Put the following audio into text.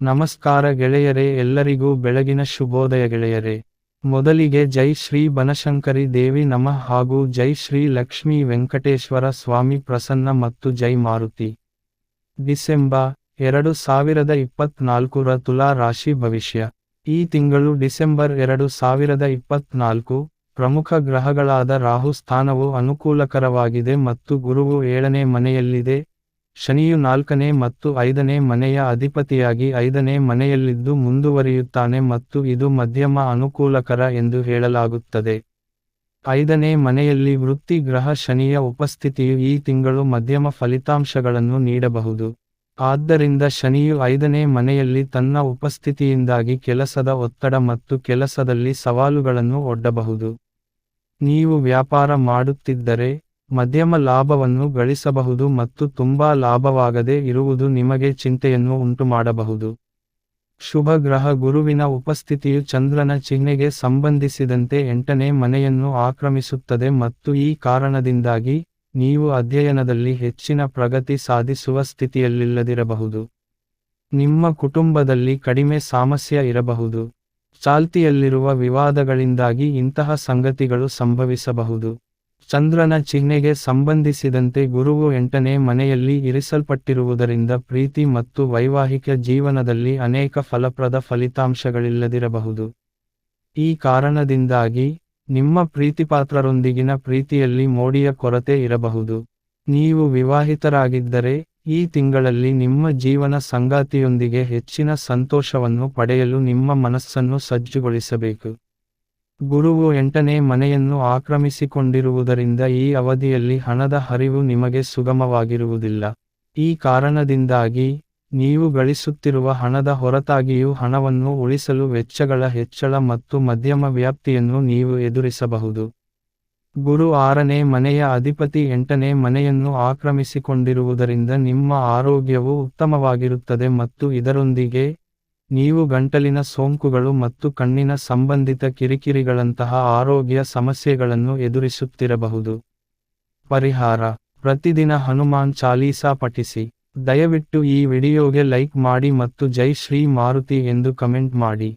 ನಮಸ್ಕಾರ ಗೆಳೆಯರೇ, ಎಲ್ಲರಿಗೂ ಬೆಳಗಿನ ಶುಭೋದಯ ಗೆಳೆಯರೇ. ಮೊದಲಿಗೆ ಜೈ ಶ್ರೀ ಬನಶಂಕರಿ ದೇವಿ ನಮಃ ಹಾಗೂ ಜೈ ಶ್ರೀ ಲಕ್ಷ್ಮೀ ವೆಂಕಟೇಶ್ವರ ಸ್ವಾಮಿ ಪ್ರಸನ್ನ ಮತ್ತು ಜೈ ಮಾರುತಿ. ಡಿಸೆಂಬರ್ ಎರಡು ಸಾವಿರದ ಇಪ್ಪತ್ನಾಲ್ಕರ ತುಲಾ ರಾಶಿ ಭವಿಷ್ಯ. ಈ ತಿಂಗಳು ಡಿಸೆಂಬರ್ ಎರಡು ಸಾವಿರದ ಇಪ್ಪತ್ನಾಲ್ಕು, ಪ್ರಮುಖ ಗ್ರಹಗಳಾದ ರಾಹು ಸ್ಥಾನವು ಅನುಕೂಲಕರವಾಗಿದೆ ಮತ್ತು ಗುರುವು ಏಳನೇ ಮನೆಯಲ್ಲಿದೆ. ಶನಿಯು ನಾಲ್ಕನೇ ಮತ್ತು ಐದನೇ ಮನೆಯ ಅಧಿಪತಿಯಾಗಿ ಐದನೇ ಮನೆಯಲ್ಲಿದ್ದು ಮುಂದುವರಿಯುತ್ತಾನೆ ಮತ್ತು ಇದು ಮಧ್ಯಮ ಅನುಕೂಲಕರ ಎಂದು ಹೇಳಲಾಗುತ್ತದೆ. ಐದನೇ ಮನೆಯಲ್ಲಿ ವೃತ್ತಿ ಗ್ರಹ ಶನಿಯ ಉಪಸ್ಥಿತಿಯು ಈ ತಿಂಗಳು ಮಧ್ಯಮ ಫಲಿತಾಂಶಗಳನ್ನು ನೀಡಬಹುದು. ಆದ್ದರಿಂದ ಶನಿಯು ಐದನೇ ಮನೆಯಲ್ಲಿ ತನ್ನ ಉಪಸ್ಥಿತಿಯಿಂದಾಗಿ ಕೆಲಸದ ಒತ್ತಡ ಮತ್ತು ಕೆಲಸದಲ್ಲಿ ಸವಾಲುಗಳನ್ನು ಒಡ್ಡಬಹುದು. ನೀವು ವ್ಯಾಪಾರ ಮಾಡುತ್ತಿದ್ದರೆ ಮಧ್ಯಮ ಲಾಭವನ್ನು ಗಳಿಸಬಹುದು ಮತ್ತು ತುಂಬಾ ಲಾಭವಾಗದೆ ಇರುವುದು ನಿಮಗೆ ಚಿಂತೆಯನ್ನು ಉಂಟುಮಾಡಬಹುದು. ಶುಭ ಗ್ರಹ ಗುರುವಿನ ಉಪಸ್ಥಿತಿಯು ಚಂದ್ರನ ಚಿಹ್ನೆಗೆ ಸಂಬಂಧಿಸಿದಂತೆ ಎಂಟನೇ ಮನೆಯನ್ನು ಆಕ್ರಮಿಸುತ್ತದೆ ಮತ್ತು ಈ ಕಾರಣದಿಂದಾಗಿ ನೀವು ಅಧ್ಯಯನದಲ್ಲಿ ಹೆಚ್ಚಿನ ಪ್ರಗತಿ ಸಾಧಿಸುವ ಸ್ಥಿತಿಯಲ್ಲಿಲ್ಲದಿರಬಹುದು. ನಿಮ್ಮ ಕುಟುಂಬದಲ್ಲಿ ಕಡಿಮೆ ಸಾಮಸ್ಯ ಇರಬಹುದು. ಚಾಲ್ತಿಯಲ್ಲಿರುವ ವಿವಾದಗಳಿಂದಾಗಿ ಇಂತಹ ಸಂಗತಿಗಳು ಸಂಭವಿಸಬಹುದು. ಚಂದ್ರನ ಚಿಹ್ನೆಗೆ ಸಂಬಂಧಿಸಿದಂತೆ ಗುರುವು ಎಂಟನೇ ಮನೆಯಲ್ಲಿ ಇರಿಸಲ್ಪಟ್ಟಿರುವುದರಿಂದ ಪ್ರೀತಿ ಮತ್ತು ವೈವಾಹಿಕ ಜೀವನದಲ್ಲಿ ಅನೇಕ ಫಲಪ್ರದ ಫಲಿತಾಂಶಗಳಿಲ್ಲದಿರಬಹುದು. ಈ ಕಾರಣದಿಂದಾಗಿ ನಿಮ್ಮ ಪ್ರೀತಿಪಾತ್ರರೊಂದಿಗಿನ ಪ್ರೀತಿಯಲ್ಲಿ ಮೋಡಿಯ ಕೊರತೆ ಇರಬಹುದು. ನೀವು ವಿವಾಹಿತರಾಗಿದ್ದರೆ ಈ ತಿಂಗಳಲ್ಲಿ ನಿಮ್ಮ ಜೀವನ ಸಂಗಾತಿಯೊಂದಿಗೆ ಹೆಚ್ಚಿನ ಸಂತೋಷವನ್ನು ಪಡೆಯಲು ನಿಮ್ಮ ಮನಸ್ಸನ್ನು ಸಜ್ಜುಗೊಳಿಸಬೇಕು. ಗುರುವು ಎಂಟನೇ ಮನೆಯನ್ನು ಆಕ್ರಮಿಸಿಕೊಂಡಿರುವುದರಿಂದ ಈ ಅವಧಿಯಲ್ಲಿ ಹಣದ ಹರಿವು ನಿಮಗೆ ಸುಗಮವಾಗಿರುವುದಿಲ್ಲ. ಈ ಕಾರಣದಿಂದಾಗಿ ನೀವು ಗಳಿಸುತ್ತಿರುವ ಹಣದ ಹೊರತಾಗಿಯೂ ಹಣವನ್ನು ಉಳಿಸಲು ವೆಚ್ಚಗಳ ಹೆಚ್ಚಳ ಮತ್ತು ಮಧ್ಯಮ ವ್ಯಾಪ್ತಿಯನ್ನು ನೀವು ಎದುರಿಸಬಹುದು. ಗುರು ಆರನೇ ಮನೆಯ ಅಧಿಪತಿ ಎಂಟನೇ ಮನೆಯನ್ನು ಆಕ್ರಮಿಸಿಕೊಂಡಿರುವುದರಿಂದ ನಿಮ್ಮ ಆರೋಗ್ಯವು ಉತ್ತಮವಾಗಿರುತ್ತದೆ ಮತ್ತು ಇದರೊಂದಿಗೆ ನೀವು ಗಂಟಲಿನ ಸೋಂಕುಗಳು ಮತ್ತು ಕಣ್ಣಿನ ಸಂಬಂಧಿತ ಕಿರಿಕಿರಿಗಳಂತಹ ಆರೋಗ್ಯ ಸಮಸ್ಯೆಗಳನ್ನು ಎದುರಿಸುತ್ತಿರಬಹುದು. ಪರಿಹಾರ. ಪ್ರತಿದಿನ ಹನುಮಾನ್ ಚಾಲೀಸಾ ಪಠಿಸಿ. ದಯವಿಟ್ಟು ಈ ವಿಡಿಯೋಗೆ ಲೈಕ್ ಮಾಡಿ ಮತ್ತು ಜೈ ಶ್ರೀ ಮಾರುತಿ ಎಂದು ಕಮೆಂಟ್ ಮಾಡಿ.